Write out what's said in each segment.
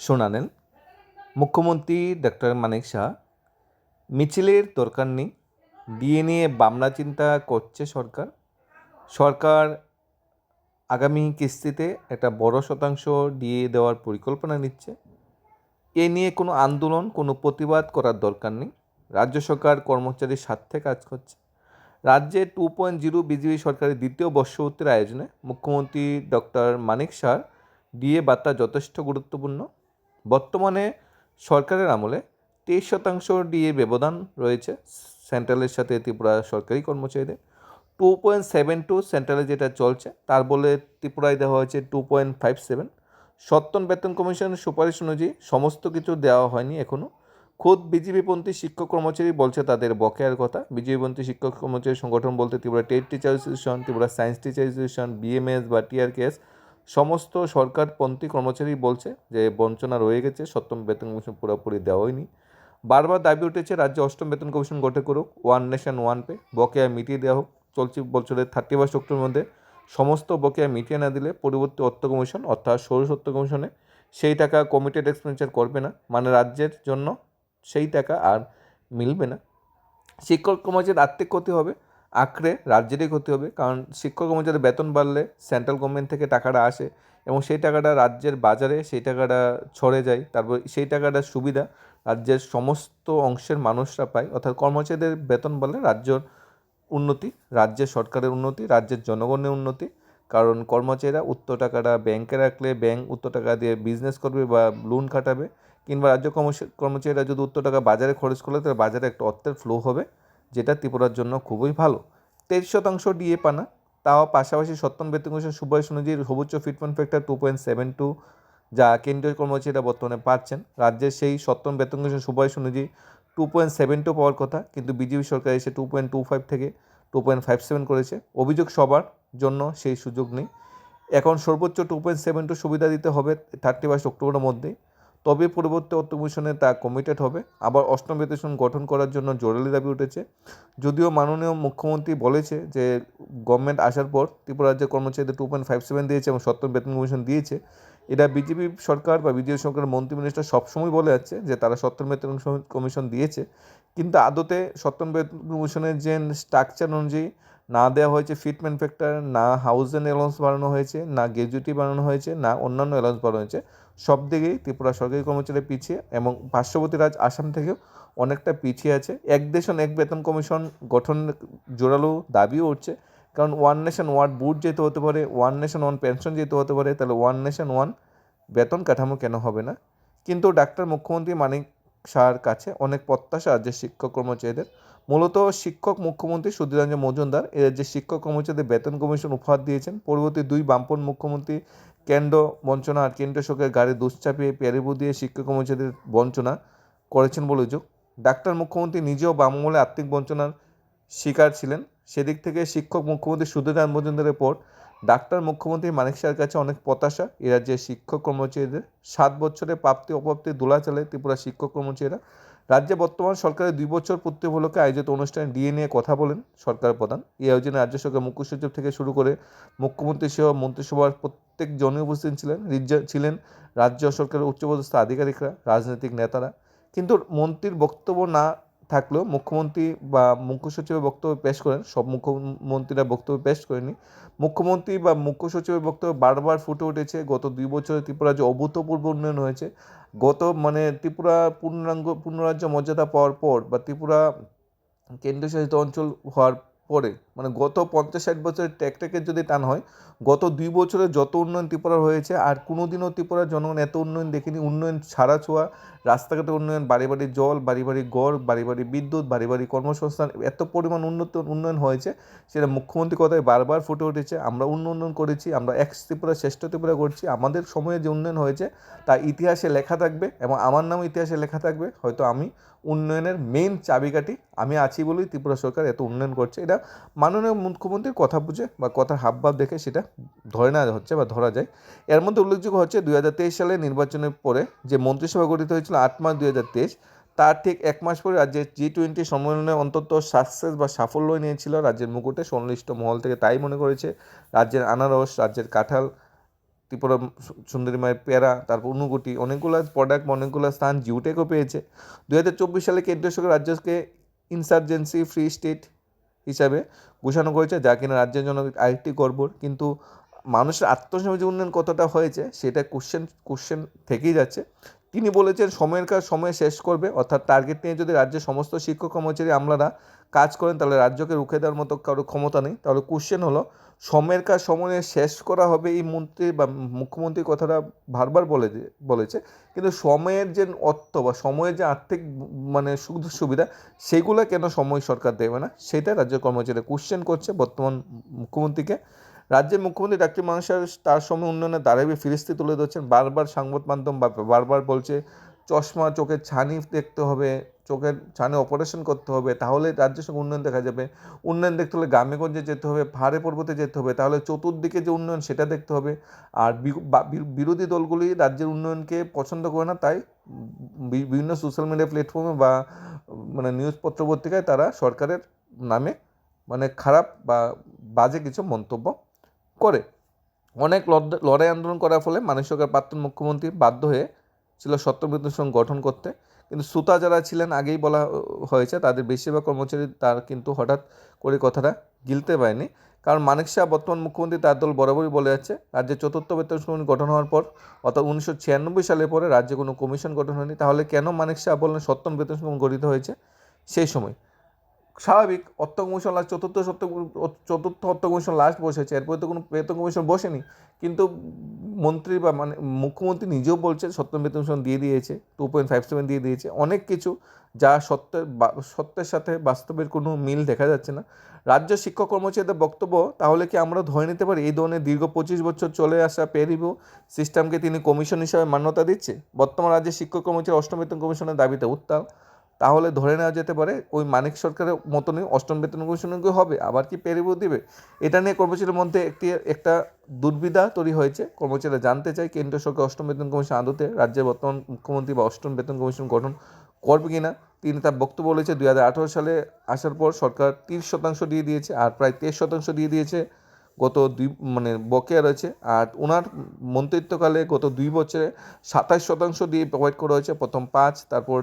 শোনালেন মুখ্যমন্ত্রী ডক্টর মানিক শাহ। মিছিলের দরকার নেই। ডিএ নিয়ে বামনা চিন্তা করছে সরকার। সরকার আগামী কিস্তিতে একটা বড় শতাংশ ডিএ দেওয়ার পরিকল্পনা নিচ্ছে। এ নিয়ে কোনো আন্দোলন, কোনো প্রতিবাদ করার দরকার নেই। রাজ্য সরকার কর্মচারীর স্বার্থে কাজ করছে। রাজ্যে টু পয়েন্ট জিরো বিজেপি সরকারের দ্বিতীয় বর্ষপূর্তির আয়োজনে মুখ্যমন্ত্রী ডক্টর মানিক শাহ ডিএ বার্তা যথেষ্ট গুরুত্বপূর্ণ। বর্তমানে সরকারের আমলে তেইশ শতাংশ ডিএ ব্যবধান রয়েছে সেন্ট্রালের সাথে ত্রিপুরা সরকারি কর্মচারীদের। টু পয়েন্ট সেভেন টু সেন্ট্রালে যেটা চলছে, তার বলে ত্রিপুরায় দেওয়া হয়েছে টু পয়েন্ট ফাইভ সেভেন। সত্তন বেতন কমিশনের সুপারিশ অনুযায়ী সমস্ত কিছু দেওয়া হয়নি এখনও খোদ বিজেপিপন্থী শিক্ষক কর্মচারী বলছে তাদের বকেয়ার কথা। বিজেপিপন্থী শিক্ষক কর্মচারী সংগঠন বলতে Tripura TET teacher association, Tripura science teacher association, BMS বা টিআরকেএস সমস্ত সরকারপন্থী কর্মচারী বলছে যে বঞ্চনা রয়ে গেছে, সপ্তম বেতন কমিশন পুরোপুরি দেওয়া হয়নি। বারবার দাবি উঠেছে, রাজ্যে অষ্টম বেতন কমিশন গঠন করুক, ওয়ান নেশন, ওয়ান পে, বকেয়া মিটিয়ে দেওয়া হোক। চলতি বছরের থার্টি ফার্স্ট অক্টোবরের মধ্যে সমস্ত বকেয়া মিটিয়ে না দিলে পরবর্তী অর্থ কমিশন, অর্থাৎ ষোড়শ অর্থ কমিশনে সেই টাকা কমিটেড এক্সপেন্ডিচার করবে না। মানে রাজ্যের জন্য সেই টাকা আর মিলবে না। শিক্ষক কর্মচারীর আর্থিক ক্ষতি হবে আখড়ে রাজ্যেরই ক্ষতি হবে। কারণ শিক্ষক কর্মচারীর বেতন বাড়লে সেন্ট্রাল গভর্নমেন্ট থেকে টাকাটা আসে এবং সেই টাকাটা রাজ্যের বাজারে সেই টাকাটা ছড়ে যায়। তারপর সেই টাকাটার সুবিধা রাজ্যের সমস্ত অংশের মানুষরা পায়। অর্থাৎ কর্মচারীদের বেতন বাড়লে রাজ্যর উন্নতি, রাজ্যের সরকারের উন্নতি, রাজ্যের জনগণের উন্নতি। কারণ কর্মচারীরা উত্তর টাকাটা ব্যাংকে রাখলে ব্যাংক উত্তর টাকা দিয়ে বিজনেস করবে বা লোন খাটাবে। কিংবা রাজ্য কর্মচারী কর্মচারীরা যদি উত্তর টাকা বাজারে খরচ করলে তাহলে বাজারে একটা অর্থের ফ্লো হবে। যেটা ত্রিপুরার জন্য খুবই ভালো। তেইশ শতাংশ ডিএ পানা, তাও পাশাপাশি সপ্তম বেতন সুপারিশ অনুযায়ী সর্বোচ্চ fitment factor two point seven two যা কেন্দ্রীয় কর্মচারীরা বর্তমানে পাচ্ছেন। রাজ্যের সেই সপ্তম বেতন কমিশন সুপারিশ অনুযায়ী টু পয়েন্ট সেভেন টু পাওয়ার কথা, কিন্তু বিজেপি সরকার এসে টু পয়েন্ট টু ফাইভ থেকে টু পয়েন্ট ফাইভ সেভেন করেছে। অভিযোগ সবার জন্য সেই সুযোগ নেই। এখন সর্বোচ্চ টু পয়েন্ট সেভেন টু সুবিধা দিতে হবে থার্টি ফার্স্ট অক্টোবরের মধ্যেই। তবে পরবর্তী অর্থ কমিশনে তা কমিটেড হবে। আবার অষ্টম বেতন গঠন করার জন্য জরুরি দাবি উঠেছে। যদিও মাননীয় মুখ্যমন্ত্রী বলেছে যে গভর্নমেন্ট আসার পর ত্রিপুরা রাজ্যের কর্মচারীদের টু পয়েন্ট ফাইভ সেভেন দিয়েছে এবং সপ্তম বেতন কমিশন দিয়েছে। এটা বিজেপি সরকার বা বিজেপি সরকারের মন্ত্রী মিনিস্টার সবসময় বলে যাচ্ছে যে, তারা সপ্তম বেতন কমিশন দিয়েছে। কিন্তু আদতে সপ্তম বেতন কমিশনের যে স্ট্রাকচার অনুযায়ী না দেওয়া হয়েছে ফিটমেন্ট ফ্যাক্টর না হাউস অ্যান্ড অ্যালাউন্স বাড়ানো হয়েছে, না গ্র্যাজুইটি বাড়ানো হয়েছে, না অন্যান্য অ্যালাউন্স বাড়ানো হয়েছে সব দিকেই ত্রিপুরা সরকারি কর্মচারী পিছিয়ে এবং পার্শ্ববর্তী রাজ আসাম থেকেও অনেকটা পিছিয়ে আছে। এক দেশন এক বেতন কমিশন গঠন জোরালো দাবিও উঠছে। কারণ ওয়ান নেশন ওয়ান বুট যেতে হতে পারে ওয়ান নেশন ওয়ান পেনশন যেতে হতে পারে, তাহলে ওয়ান নেশন ওয়ান বেতন কাঠামো কেন হবে না? কিন্তু ডাক্তার মুখ্যমন্ত্রী মানিক শাহর কাছে অনেক প্রত্যাশা রাজ্যের শিক্ষক কর্মচারীদের। মূলত শিক্ষক মুখ্যমন্ত্রী সুধীরঞ্জন মজুমদার এ রাজ্যের শিক্ষক কর্মচারীদের বেতন কমিশন উপহার দিয়েছেন, পরবর্তী দুই বামপন মুখ্যমন্ত্রী কেন্দ্র বঞ্চনা আর কেন্দ্রীয় সরকারের গাড়ি দুশ্চাপিয়ে পেয়ারিবু দিয়ে শিক্ষক কর্মচারীদের বঞ্চনা করেছেন বলে অভিযোগ। ডাক্তার মুখ্যমন্ত্রী নিজেও বামমূলে আর্থিক বঞ্চনার শিকার ছিলেন। সেদিক থেকে শিক্ষক মুখ্যমন্ত্রী সুধীরনাথ মজুমদারের পর ডাক্তার মুখ্যমন্ত্রী মানিক শাহের কাছে অনেক প্রত্যাশা। এ রাজ্যের শিক্ষক কর্মচারীদের সাত বছরে প্রাপ্তি অপ্রাপ্তি দোলা চালে ত্রিপুরা শিক্ষক কর্মচারীরা। রাজ্যে বর্তমান সরকারের দুই বছর পূর্তি উপলক্ষে আয়োজিত অনুষ্ঠানে ডিএ নিয়ে কথা বলেন সরকার প্রধান। এই আয়োজনে রাজ্য সরকার মুখ্য সচিব থেকে শুরু করে মুখ্যমন্ত্রী সহ মন্ত্রিসভার প্রত্যেক জনই উপস্থিত ছিলেন ছিলেন রাজ্য সরকারের উচ্চপদস্থ আধিকারিকরা, রাজনৈতিক নেতারা। কিন্তু মন্ত্রীর বক্তব্য না থাকলেও মুখ্যমন্ত্রী বা মুখ্য সচিবের বক্তব্য পেশ করেন। সব মুখ্যমন্ত্রীরা বক্তব্য পেশ করেনি মুখ্যমন্ত্রী বা মুখ্য সচিবের বক্তব্য বারবার ফুটে উঠেছে। গত দুই বছরে ত্রিপুরা যে অভূতপূর্ব উন্নয়ন হয়েছে, গত মানে ত্রিপুরা পূর্ণাঙ্গ, পূর্ণরাজ্য মর্যাদা পাওয়ার পর বা ত্রিপুরা কেন্দ্রশাসিত অঞ্চল হওয়ার পরে মানে গত পঞ্চাশ ষাট বছরের ট্যাকট্যাকের যদি টান হয়, গত দুই বছরে যত উন্নয়ন ত্রিপুরার হয়েছে, আর কোনো দিনও ত্রিপুরার জনগণ এত উন্নয়ন দেখিনি। উন্নয়ন ছাড়া ছোঁয়া, রাস্তাঘাটে উন্নয়ন, বাড়ি বাড়ি জল, বাড়ি বাড়ি গড় বাড়ি বাড়ি বিদ্যুৎ, বাড়ি বাড়ি কর্মসংস্থান, এত পরিমাণ উন্নত উন্নয়ন হয়েছে, সেটা মুখ্যমন্ত্রী কথায় বারবার ফুটে উঠেছে। আমরা উন্নয়ন করেছি, আমরা এক ত্রিপুরা শ্রেষ্ঠ ত্রিপুরা করছি। আমাদের সময়ে যে উন্নয়ন হয়েছে, তা ইতিহাসে লেখা থাকবে এবং আমার নামও ইতিহাসে লেখা থাকবে। হয়তো আমি উন্নয়নের মেইন চাবিকাঠি, আমি আছি বলেই ত্রিপুরা সরকার এত উন্নয়ন করছে। এটা মাননীয় মুখ্যমন্ত্রীর কথা বুঝে বা কথার হাবভাব দেখে সেটা ধরে নেওয়া হচ্ছে বা ধরা যায়। এর মধ্যে উল্লেখযোগ্য হচ্ছে দুই হাজার তেইশ সালে নির্বাচনের পরে যে মন্ত্রিসভা গঠিত হয়েছিল আট মার্চ দুই হাজার তেইশ, তার ঠিক এক মাস পরে রাজ্যের জি টোয়েন্টি সম্মেলনে অন্তত সাকসেস বা সাফল্য নিয়েছিল রাজ্যের মুকুটে সংশ্লিষ্ট মহল থেকে তাই মনে করেছে। রাজ্যের আনারস, রাজ্যের কাঁঠাল, ত্রিপুরা সুন্দরী মায়ের পেয়ারা, তারপর অনুগুটি অনেকগুলো প্রোডাক্ট অনেকগুলো স্থান জিওটেকও পেয়েছে। দু হাজার চব্বিশ সালে কেন্দ্রীয় সরকার রাজ্যকে ইনসার্জেন্সি ফ্রি স্টেট হিসাবে ঘোষণা করেছে, যা কিনা রাজ্যের জন্য আরেকটি গর্বর কিন্তু মানুষের আত্মসমাজে উন্নয়ন কতটা হয়েছে, সেটা কোশ্চেন কোশ্চেন থেকেই যাচ্ছে। তিনি বলেছেন, সময়ের কাজ সময়ে শেষ করবে, অর্থাৎ টার্গেট নিয়ে যদি রাজ্যের সমস্ত শিক্ষক, কর্মচারী, আমলারা কাজ করেন, তাহলে রাজ্যকে রুখে দেওয়ার মতো কারও ক্ষমতা নেই। তাহলে কোশ্চেন হলো, সময়ের কাজ সময়ে শেষ করা হবে? এই মন্ত্রী বা মুখ্যমন্ত্রী কথাটা বারবার বলে বলেছে। কিন্তু সময়ের যে অর্থ বা সময়ের যে আর্থিক মানে সুযোগ সুবিধা, সেগুলো কেন সময় সরকার দেবে না? সেটা রাজ্য কর্মচারী কোশ্চেন করছে বর্তমান মুখ্যমন্ত্রীকে। রাজ্যের মুখ্যমন্ত্রী ডাক্তার মানুষের তার সময় উন্নয়নে দাঁড়াবে ফিরিস্তি তুলে ধরছেন। বারবার সংবাদ মাধ্যম বারবার বলছে, চশমা, চোখের ছানি দেখতে হবে, চোখের ছানি অপারেশন করতে হবে, তাহলে রাজ্যের সঙ্গে উন্নয়ন দেখা যাবে। উন্নয়ন দেখতে হলে গ্রামেগঞ্জে যেতে হবে, পাহাড়ে পর্বতে যেতে হবে, তাহলে চতুর্দিকে যে উন্নয়ন সেটা দেখতে হবে। আর বিরোধী দলগুলি রাজ্যের উন্নয়নকে পছন্দ করে না, তাই বিভিন্ন সোশ্যাল মিডিয়া প্ল্যাটফর্মে বা মানে নিউজ পত্র পত্রিকায় তারা সরকারের নামে মানে খারাপ বা বাজে কিছু মন্তব্য করে। অনেক লড়- লড়াই আন্দোলন করার ফলে মানিক সরকার প্রাক্তন মুখ্যমন্ত্রী বাধ্য হয়ে ছিল সত্যবিদ্যুৎ সংঘ গঠন করতে। কিন্তু সুতা যারা ছিলেন, আগেই বলা হয়েছে তাদের বেশিরভাগ কর্মচারী তার কিন্তু হঠাৎ করে কথাটা গিলতে পারেনি। কারণ মানিক শাহ বর্তমান মুখ্যমন্ত্রী, তার দল বরাবরই বলে যাচ্ছে রাজ্যের চতুর্থ বেতন কমিশন গঠন হওয়ার পর, অর্থাৎ উনিশশো ছিয়ানব্বই সালের পরে রাজ্যে কোনো কমিশন গঠন হয়নি। তাহলে কেন মানিক শাহ বললেন সপ্তম বেতন কমিশন গঠিত হয়েছে? সেই সময় স্বাভাবিক অর্থ কমিশন লাস্ট চতুর্থ সপ্ত চতুর্থ অর্থ কমিশন লাস্ট বসেছে। এরপরে তো কোনো বেতন কমিশন বসেনি। কিন্তু মন্ত্রী বা মানে মুখ্যমন্ত্রী নিজেও বলছে, সপ্তম বেতন কমিশন দিয়ে দিয়েছে টু পয়েন্ট ফাইভ সেভেন দিয়ে দিয়েছে। অনেক কিছু যা সত্যের সত্যের সাথে বাস্তবের কোনো মিল দেখা যাচ্ছে না। রাজ্য শিক্ষক কর্মচারীদের বক্তব্য, তাহলে কি আমরা ধরে নিতে পারি এই ধরনের দীর্ঘ পঁচিশ বছর চলে আসা পে সিস্টেমকে তিনি কমিশন হিসাবে মান্যতা দিচ্ছে? বর্তমান রাজ্যের শিক্ষক কর্মচারী অষ্টম বেতন কমিশনের দাবিতে উত্তাল। তাহলে ধরে নেওয়া যেতে পারে ওই মানিক সরকারের মতনই অষ্টম বেতন কমিশনকে হবে, আবার কি পেরিব দিবে? এটা নিয়ে কর্মচারীর মধ্যে একটি, একটা দুর্বিধা তৈরি হয়েছে। কর্মচারীরা জানতে চায় কেন্দ্রীয় সরকার অষ্টম বেতন কমিশন আদতে রাজ্যের বর্তমান মুখ্যমন্ত্রী বা অষ্টম বেতন কমিশন গঠন করবে কিনা, তিনি তার বক্তব্য বলেছে, দুই হাজার আঠারো সালে আসার পর সরকার তিরিশ শতাংশ দিয়ে দিয়েছে, আর প্রায় তেইশ শতাংশ দিয়ে দিয়েছে গত দুই মানে বকেয়া রয়েছে, আর ওনার মন্ত্রিত্বকালে গত দুই বছরে সাতাশ শতাংশ দিয়ে প্রোভাইড করা হয়েছে, প্রথম পাঁচ, তারপর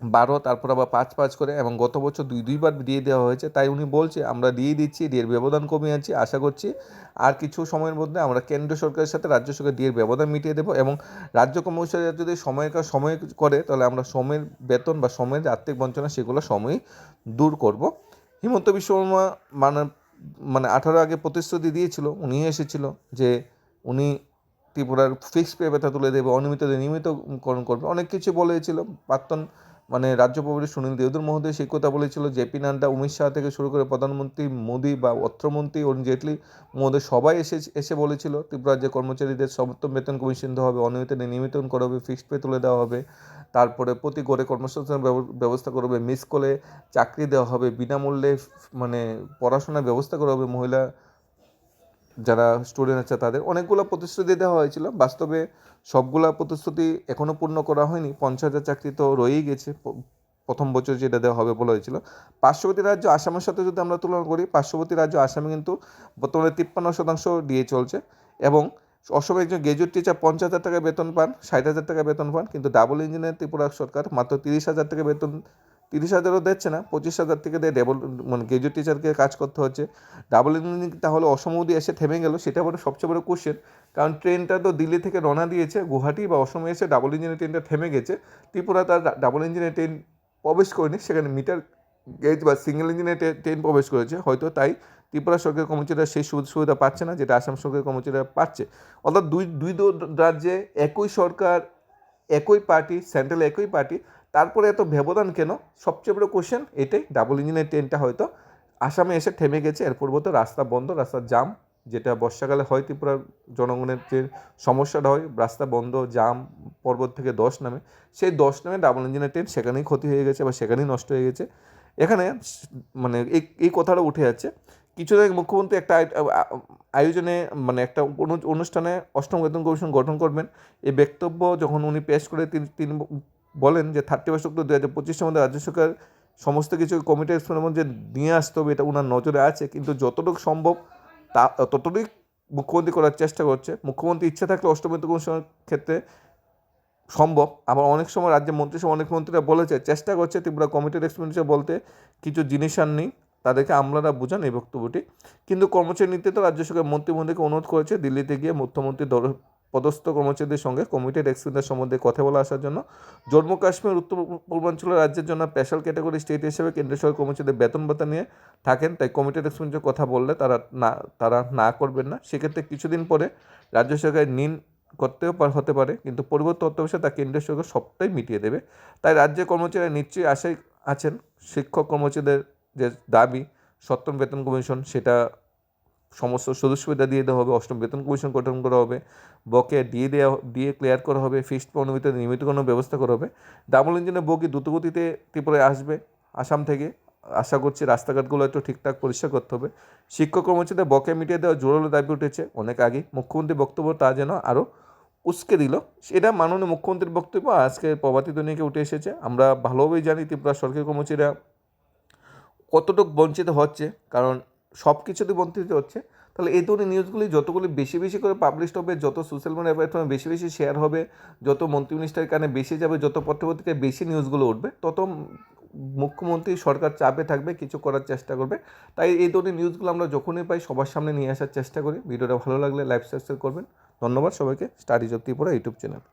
বারো, তারপর আবার পাঁচ পাঁচ করে এবং গত বছর দুই, দুইবার দিয়ে দেওয়া হয়েছে। তাই উনি বলছে, আমরা দিয়ে দিচ্ছি ডিএর ব্যবধান কমিয়ে আছি আশা করছি আর কিছু সময়ের মধ্যে আমরা কেন্দ্র সরকারের সাথে রাজ্য সরকার ডিএর ব্যবধান মিটিয়ে দেবো এবং রাজ্য কর্মচারী যদি সময়ের কাজ সময় করে, তাহলে আমরা সময়ের বেতন বা সময়ের আর্থিক বঞ্চনা সেগুলো সময়ই দূর করব। হিমন্ত বিশ্ব শর্মা মানে মানে আঠারো আগে প্রতিশ্রুতি দিয়েছিল উনি এসেছিল যে উনি ত্রিপুরার ফিক্সড পে ব্যথা তুলে দেবে, অনিয়মিত, নিয়মিতকরণ করবে, অনেক কিছু বলেছিল, প্রাক্তন মানে রাজ্য প্রভারী সুনীল দেওদুর মহোদয় সেই কথা বলেছিল জেপি নাড্ডা অমিত শাহ থেকে শুরু করে প্রধানমন্ত্রী মোদী বা অর্থমন্ত্রী অরুণ জেটলি মহোদয় সবাই এসে এসে বলেছিল, ত্রিপুরা রাজ্যের কর্মচারীদের সর্বোত্তম বেতন কমিশন দেওয়া হবে, অনিয়মিত নিয়মিতকরণ করা হবে ফিক্সড পে তুলে দেওয়া হবে, তারপরে প্রতি গড়ে কর্মসংস্থানের ব্যব- ব্যবস্থা করা হবে মিস কলে চাকরি দেওয়া হবে, বিনামূল্যে মানে পড়াশোনার ব্যবস্থা করা হবে, মহিলা যারা স্টুডেন্ট আছে তাদের, অনেকগুলো প্রতিশ্রুতি দেওয়া হয়েছিল। বাস্তবে সবগুলা প্রতিশ্রুতি এখনও পূর্ণ করা হয়নি। পঞ্চাশ হাজার চাকরি তো রয়েই গেছে। প্রথম বছর যেটা দেওয়া হবে বলা হয়েছিল। পার্শ্ববর্তী রাজ্য আসামের সাথে যদি আমরা তুলনা করি, পার্শ্ববর্তী রাজ্য আসামে কিন্তু বর্তমানে তিপ্পান্ন শতাংশ দিয়ে চলছে এবং অসমে একজন গ্রাজুয়েট টিচার পঞ্চাশ হাজার টাকা বেতন পান, ষাট হাজার টাকা বেতন পান, কিন্তু ডাবল ইঞ্জিনিয়ার ত্রিপুরা সরকার মাত্র তিরিশ হাজার টাকা বেতন তিরিশ হাজারও দিচ্ছে না, পঁচিশ হাজার থেকে দিয়ে ডেবল মানে গ্রাজুয়েট টিচারকে কাজ করতে হচ্ছে। ডাবল ইঞ্জিনিয়ারিং তাহলে অসম অবধি এসে থেমে গেল, সেটা বড় সবচেয়ে বড় কোশ্চেন কারণ ট্রেনটা তো দিল্লি থেকে রওনা দিয়েছে, গুয়াহাটি বা অসমে এসে ডাবল ইঞ্জিনের ট্রেনটা থেমে গেছে। ত্রিপুরা তার ডাবল ইঞ্জিনের ট্রেন প্রবেশ করেনি, সেখানে মিটার গেজ বা সিঙ্গেল ইঞ্জিনের ট্রেন প্রবেশ করেছে। হয়তো তাই ত্রিপুরা সরকারের কর্মচারীরা সেই সুবিধা পাচ্ছে না, যেটা আসাম সরকারের কর্মচারীরা পাচ্ছে। অর্থাৎ দুই দুই রাজ্যে একই সরকার, একই পার্টি সেন্ট্রাল একই পার্টি তারপরে এত ব্যবধান কেন? সবচেয়ে বড় কোশ্চেন এটাই। ডাবল ইঞ্জিনের ট্রেনটা হয়তো আসামে এসে থেমে গেছে। এর পূর্বত রাস্তা বন্ধ রাস্তার জাম যেটা বর্ষাকালে হয় ত্রিপুরার জনগণের যে সমস্যাটা হয়, রাস্তা বন্ধ জাম পর্বত থেকে দশ নামে। সেই দশ নামে ডাবল ইঞ্জিনের ট্রেন সেখানেই ক্ষতি হয়ে গেছে বা সেখানেই নষ্ট হয়ে গেছে। এখানে মানে এই এই কথাটা উঠে যাচ্ছে। কিছুদিন আগে মুখ্যমন্ত্রী একটা আয়োজনে মানে একটা অনু- অনুষ্ঠানে অষ্টম বেতন কমিশন গঠন করবেন। এই বক্তব্য যখন উনি পেশ করে তিনি বলেন যে থার্টি ফার্স্ট অক্টোবর দু হাজার পঁচিশের মধ্যে রাজ্য সরকার সমস্ত কিছু কমিটি এক্সপোনের মধ্যে নিয়ে আসতে হবে, এটা ওনার নজরে আছে। কিন্তু যতটুকু সম্ভব তা, ততটুকুই মুখ্যমন্ত্রী করার চেষ্টা করছে। মুখ্যমন্ত্রী ইচ্ছা থাকলে অষ্টম বেতন কমিশনের ক্ষেত্রে সম্ভব। আবার অনেক সময় রাজ্যের মন্ত্রিসভা, অনেক মন্ত্রীরা বলেছে, চেষ্টা করছে ত্রিপুরা কমিটির এক্সপেন্ডিচার বলতে কিছু জিনিস আর নেই। তাদেরকে আমলারা বোঝান এই বক্তব্যটি। কিন্তু কর্মচারী নীতি তো রাজ্য সরকার মন্ত্রীমন্ত্রীকে অনুরোধ করেছে, দিল্লিতে গিয়ে মুখ্যমন্ত্রী দর পদস্থ কর্মচারীদের সঙ্গে কমিটির এক্সপেন্ডার সম্বন্ধে কথা বলে আসার জন্য জম্মু কাশ্মীর উত্তর পূর্বাঞ্চলের রাজ্যের জন্য স্পেশাল ক্যাটাগরি স্টেট হিসেবে কেন্দ্রীয় সরকার কর্মচারীদের বেতন ভাতা নিয়ে থাকেন, তাই কমিটির এক্সপেন্ডার কথা বললে তারা না তারা না করবেন না। সেক্ষেত্রে কিছুদিন পরে রাজ্য সরকার নিন করতেও হতে পারে, কিন্তু পরিবর্তন অত্যাবশ্যক তা কেন্দ্রীয় সরকার সবটাই মিটিয়ে দেবে। তাই রাজ্যের কর্মচারীরা নিশ্চয়ই আশায় আছেন, শিক্ষক কর্মচারীদের যে দাবি, সপ্তম বেতন কমিশন সেটা সমস্ত সুযোগ সুবিধা দিয়ে দেওয়া হবে, অষ্টম বেতন কমিশন গঠন করা হবে, বকেয়া দিয়ে দেওয়া দিয়ে ক্লিয়ার করা হবে ফিক্সড অনুমিত নিয়মিত কোনো ব্যবস্থা করা হবে। ডাবল ইঞ্জিনের বগি দ্রুতগতিতে ত্রিপুরায় আসবে, আসাম থেকে। আশা করছি রাস্তাঘাটগুলো একটু ঠিকঠাক পরিষ্কার করতে হবে। শিক্ষক কর্মচারীদের বকেয়া মিটিয়ে দেওয়া জোরালো দাবি উঠেছে। অনেক আগে মুখ্যমন্ত্রীর বক্তব্য তা যেন আরও উস্কে দিল। সেটা মাননীয় মুখ্যমন্ত্রীর বক্তব্য, আজকে প্রভাতী দুনিয়াকে উঠে এসেছে। আমরা ভালোভাবেই জানি ত্রিপুরা সরকারি কর্মচারীরা কতটুকু বঞ্চিত হচ্ছে, কারণ সব বঞ্চিত হচ্ছে। তাহলে এই ধরনের নিউজগুলি যতগুলি বেশি বেশি করে পাবলিশ হবে, যত সোশ্যাল মিডিয়া প্ল্যাটফর্মে বেশি বেশি শেয়ার হবে, যত মন্ত্রী মিনিস্টারের কানে বেশি যাবে, যত পত্রপত্রিকায় বেশি নিউজগুলো উঠবে, তত মুখ্যমন্ত্রী সরকার চাপে থাকবে, কিছু করার চেষ্টা করবে। তাই এই ধরনের নিউজগুলো আমরা যখনই পাই, সবার সামনে নিয়ে আসার চেষ্টা করি। ভিডিওটা ভালো লাগলে লাইভ সাবস্ক্রাইব করবেন। ধন্যবাদ সবাইকে। Study Tripura YouTube channel